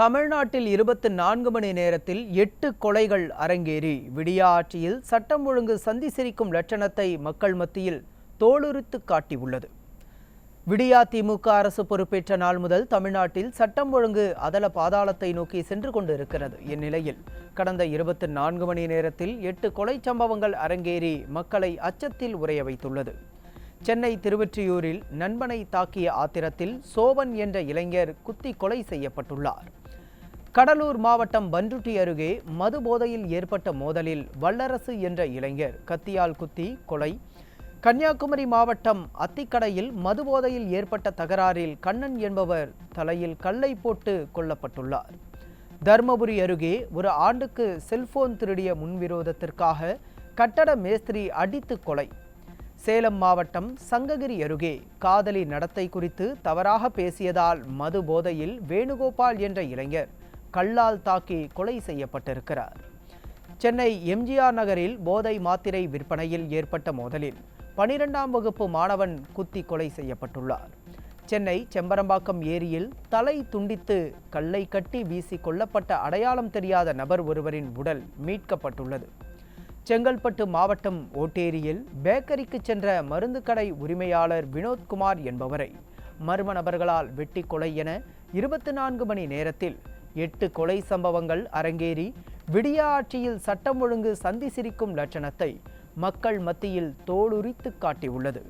தமிழ்நாட்டில் இருபத்தி நான்கு மணி நேரத்தில் எட்டு கொலைகள் அரங்கேறி விடியா ஆட்சியில் சட்டம் ஒழுங்கு சந்தி சிரிக்கும் லட்சணத்தை மக்கள் மத்தியில் தோலுரித்து காட்டியுள்ளது. விடியா திமுக அரசு பொறுப்பேற்ற நாள் முதல் தமிழ்நாட்டில் சட்டம் ஒழுங்கு அதல பாதாளத்தை நோக்கி சென்று கொண்டிருக்கிறது. இந்நிலையில் கடந்த இருபத்தி நான்கு மணி நேரத்தில் எட்டு கொலை சம்பவங்கள் அரங்கேறி மக்களை அச்சத்தில் உரைய வைத்துள்ளது. சென்னை திருவொற்றியூரில் நண்பனை தாக்கிய ஆத்திரத்தில் சோபன் என்ற இளைஞர் குத்தி கொலை செய்யப்பட்டுள்ளார். கடலூர் மாவட்டம் பன்ருட்டி அருகே மது போதையில் ஏற்பட்ட மோதலில் வல்லரசு என்ற இளைஞர் கத்தியால் குத்தி கொலை. கன்னியாகுமரி மாவட்டம் அத்திக்கடையில் மது போதையில் ஏற்பட்ட தகராறில் கண்ணன் என்பவர் தலையில் கல்லை போட்டு கொல்லப்பட்டுள்ளார். தர்மபுரி அருகே ஒரு ஆண்டுக்கு செல்போன் திருடிய முன்விரோதத்திற்காக கட்டட மேஸ்திரி அடித்து கொலை. சேலம் மாவட்டம் சங்ககிரி அருகே காதலி நடத்தை குறித்து தவறாக பேசியதால் மது போதையில் வேணுகோபால் என்ற இளைஞர் கல்லால் தாக்கி கொலை செய்யப்பட்டிருக்கிறார். சென்னை எம்ஜிஆர் நகரில் போதை மாத்திரை விற்பனையில் ஏற்பட்ட மோதலில் பனிரெண்டாம் வகுப்பு மாணவன் குத்தி கொலை செய்யப்பட்டுள்ளார். சென்னை செம்பரம்பாக்கம் ஏரியில் தலை துண்டித்து கல்லை கட்டி வீசி கொல்லப்பட்ட அடையாளம் தெரியாத நபர் ஒருவரின் உடல் மீட்கப்பட்டுள்ளது. செங்கல்பட்டு மாவட்டம் ஓட்டேரியில் பேக்கரிக்கு சென்ற மருந்து கடை உரிமையாளர் வினோத்குமார் என்பவரை மர்ம நபர்களால் வெட்டி கொலை என இருபத்தி நான்கு மணி நேரத்தில் எட்டு கொலை சம்பவங்கள் அரங்கேறி விடியாட்சியில் சட்டம் ஒழுங்கு சந்தி சிரிக்கும் லட்சணத்தை மக்கள் மத்தியில் தோலுரித்து காட்டியுள்ளது.